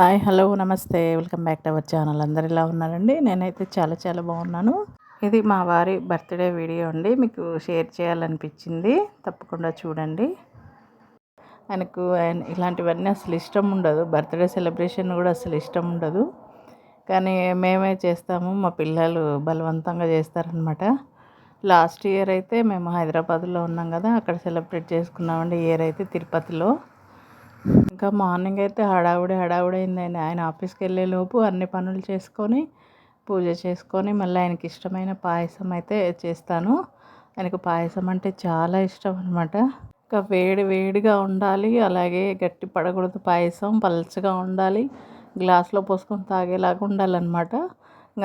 Hi hello నమస్తే. Welcome back to our channel. అందరు ఇలా ఉన్నారండి? నేనైతే చాలా చాలా బాగున్నాను. ఇది మా వారి బర్త్డే వీడియో అండి. మీకు షేర్ చేయాలనిపించింది తప్పకుండా చూడండి. ఆయనకు ఆయన ఇలాంటివన్నీ అసలు ఇష్టం ఉండదు. బర్త్డే సెలబ్రేషన్ కూడా అసలు ఇష్టం ఉండదు. కానీ మేమే చేస్తాము. మా పిల్లలు బలవంతంగా చేస్తారనమాట లాస్ట్ ఇయర్ అయితే మేము హైదరాబాద్లో ఉన్నాం కదా అక్కడ సెలబ్రేట్ చేసుకున్నామండి. ఇయర్ అయితే తిరుపతిలో. ఇంకా మార్నింగ్ అయితే హడావుడి హడావుడి అయిందండి ఆయన ఆఫీస్కి వెళ్ళే లోపు అన్ని పనులు చేసుకొని పూజ చేసుకొని మళ్ళీ ఆయనకి ఇష్టమైన పాయసం అయితే చేస్తాను. ఆయనకు పాయసం అంటే చాలా ఇష్టం అనమాట ఇంకా వేడి వేడిగా ఉండాలి అలాగే గట్టి పడకూడదు పాయసం పల్చగా ఉండాలి గ్లాస్లో పోసుకొని తాగేలాగా ఉండాలన్నమాట.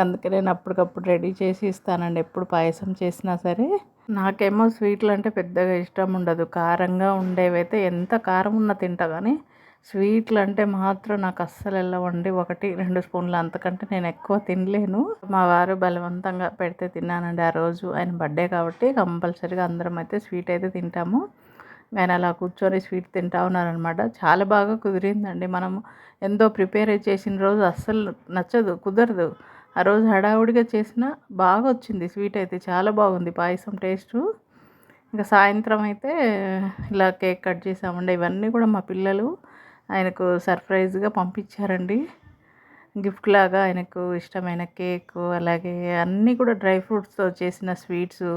అందుకే నేను అప్పటికప్పుడు రెడీ చేసి ఇస్తానండి. ఎప్పుడు పాయసం చేసినా సరే. నాకేమో స్వీట్లు అంటే పెద్దగా ఇష్టం ఉండదు. కారంగా ఉండేవైతే ఎంత కారం ఉన్నా తింటా కానీ స్వీట్లు అంటే మాత్రం నాకు అస్సలు వెళ్ళవండి. ఒకటి రెండు స్పూన్లు అంతకంటే నేను ఎక్కువ తినలేను. మా వారు బలవంతంగా పెడితే తిన్నానండి ఆ రోజు. ఆయన బర్త్డే కాబట్టి కంపల్సరీగా అందరం అయితే స్వీట్ అయితే తింటాము. ఆయన అలా కూర్చొని స్వీట్ తింటా ఉన్నారనమాట. చాలా బాగా కుదిరిందండి. మనం ఎంతో ప్రిపేర్ చేసిన రోజు అస్సలు నచ్చదు కుదరదు. ఆ రోజు హడావుడిగా చేసిన బాగా వచ్చింది స్వీట్ అయితే చాలా బాగుంది పాయసం టేస్టు. ఇంకా సాయంత్రం అయితే ఇలా కేక్ కట్ చేసామండి. ఇవన్నీ కూడా మా పిల్లలు ఆయనకు సర్ప్రైజ్గా పంపించారండి. గిఫ్ట్ లాగా ఆయనకు ఇష్టమైన కేక్ అలాగే అన్నీ కూడా డ్రై ఫ్రూట్స్తో చేసిన స్వీట్స్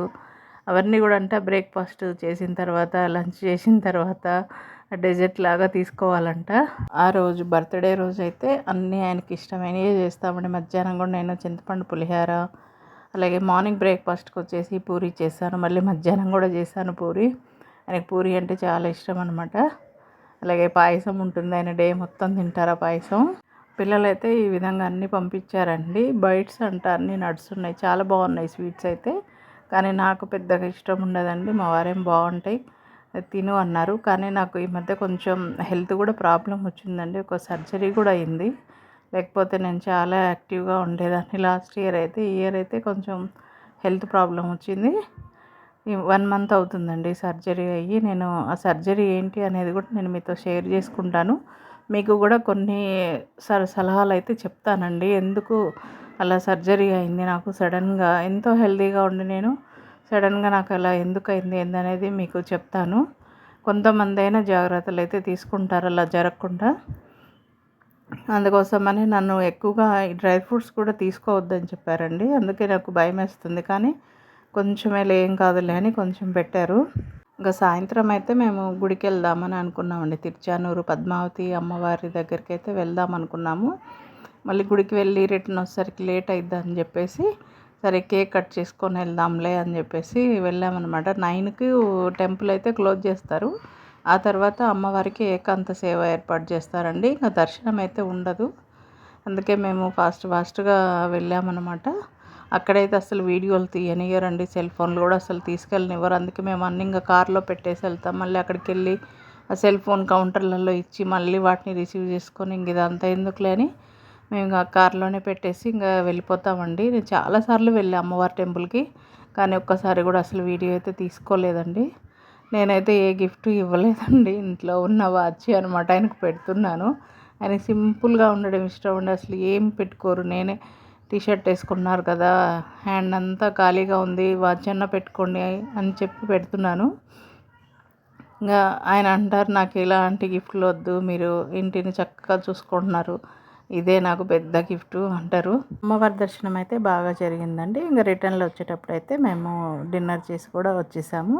అవన్నీ కూడా అంటే బ్రేక్ఫాస్ట్ చేసిన తర్వాత లంచ్ చేసిన తర్వాత డెజర్ట్ లాగా తీసుకోవాలంట. ఆ రోజు బర్త్డే రోజు అయితే అన్నీ ఆయనకి ఇష్టమైనవి చేస్తామండి. మధ్యాహ్నం కూడా నేను చింతపండు పులిహార అలాగే మార్నింగ్ బ్రేక్ఫాస్ట్కి వచ్చేసి పూరి చేశాను. మళ్ళీ మధ్యాహ్నం కూడా చేశాను పూరి. ఆయనకి పూరి అంటే చాలా ఇష్టం అనమాట అలాగే పాయసం ఉంటుంది. ఆయన డే మొత్తం తింటారు ఆ పాయసం. పిల్లలైతే ఈ విధంగా అన్నీ పంపించారండి. బైట్స్ అంట అన్నీ నడుస్తున్నాయి చాలా బాగున్నాయి స్వీట్స్ అయితే. కానీ నాకు పెద్దగా ఇష్టం ఉండదండి. మా వారేం బాగుంటాయి. తిను అన్నారు. కానీ నాకు ఈ మధ్య కొంచెం హెల్త్ కూడా ప్రాబ్లం వచ్చిందండి. ఒక సర్జరీ కూడా అయింది. లేకపోతే నేను చాలా యాక్టివ్గా ఉండేదాన్ని. లాస్ట్ ఇయర్ అయితే ఈ ఇయర్ అయితే కొంచెం హెల్త్ ప్రాబ్లం వచ్చింది. వన్ మంత్ అవుతుందండి సర్జరీ అయ్యి. నేను ఆ సర్జరీ ఏంటి అనేది కూడా నేను మీతో షేర్ చేసుకుంటాను. మీకు కూడా కొన్ని సలహాలు అయితే చెప్తానండి. ఎందుకు అలా సర్జరీ అయింది నాకు సడన్గా. ఎంతో హెల్తీగా ఉండి నేను సడన్గా నాకు అలా ఎందుకు అయింది ఏందనేది మీకు చెప్తాను. కొంతమంది అయినా జాగ్రత్తలు అయితే తీసుకుంటారు అలా జరగకుండా. అందుకోసమని నన్ను ఎక్కువగా ఈ డ్రై ఫ్రూట్స్ కూడా తీసుకోవద్దని చెప్పారండి. అందుకే నాకు భయం వేస్తుంది కానీ కొంచెమే ఏం కాదులే అని కొంచెం పెట్టారు. ఇంకా సాయంత్రం అయితే మేము గుడికి వెళ్దామని అనుకున్నామండి. తిరుచానూరు పద్మావతి అమ్మవారి దగ్గరికి అయితే వెళ్దాం అనుకున్నాము. మళ్ళీ గుడికి వెళ్ళి రిటర్న్ వచ్చేసరికి లేట్ అయిద్దని చెప్పేసి సరే కేక్ కట్ చేసుకొని వెళ్దాంలే అని చెప్పేసి వెళ్ళామన్నమాట. నైన్కి టెంపుల్ అయితే క్లోజ్ చేస్తారు. ఆ తర్వాత అమ్మవారికి ఏకాంత సేవ ఏర్పాటు చేస్తారండి. ఇంకా దర్శనం అయితే ఉండదు. అందుకే మేము ఫాస్ట్ ఫాస్ట్గా వెళ్ళామన్నమాట. అక్కడైతే అసలు వీడియోలు తీయనివ్వరండి సెల్ ఫోన్లు కూడా అసలు తీసుకెళ్ళనివ్వరు. అందుకే మేము అన్ని ఇంకా కార్లో పెట్టేసి వెళ్తాం. మళ్ళీ అక్కడికి వెళ్ళి ఆ సెల్ ఫోన్ కౌంటర్లలో ఇచ్చి మళ్ళీ వాటిని రిసీవ్ చేసుకొని ఇంక ఇదంతా ఎందుకులే అని మేము ఇంకా కార్లోనే పెట్టేసి ఇంకా వెళ్ళిపోతామండి. నేను చాలాసార్లు వెళ్ళాను అమ్మవారి టెంపుల్కి కానీ ఒక్కసారి కూడా అసలు వీడియో అయితే తీసుకోలేదండి. నేనైతే ఏ గిఫ్ట్ ఇవ్వలేదండి. ఇంట్లో ఉన్న వాచ్ అనమాట ఆయనకు పెడుతున్నాను. ఆయన సింపుల్గా ఉండడం ఇష్టం ఉండి అసలు ఏం పెట్టుకోరు. నేనే టీషర్ట్ వేసుకున్నారు కదా హ్యాండ్ అంతా ఖాళీగా ఉంది వాచ్ అన్న పెట్టుకోండి అని చెప్పి పెడుతున్నాను. ఇంకా ఆయన అంటారు నాకు ఎలాంటి గిఫ్ట్లు వద్దు మీరు ఇంటిని చక్కగా చూసుకుంటున్నారు ఇదే నాకు పెద్ద గిఫ్ట్ అంటారు. అమ్మవారి దర్శనం అయితే బాగా జరిగిందండి. ఇంకా రిటర్న్లో వచ్చేటప్పుడు అయితే మేము డిన్నర్ చేసి కూడా వచ్చేసాము.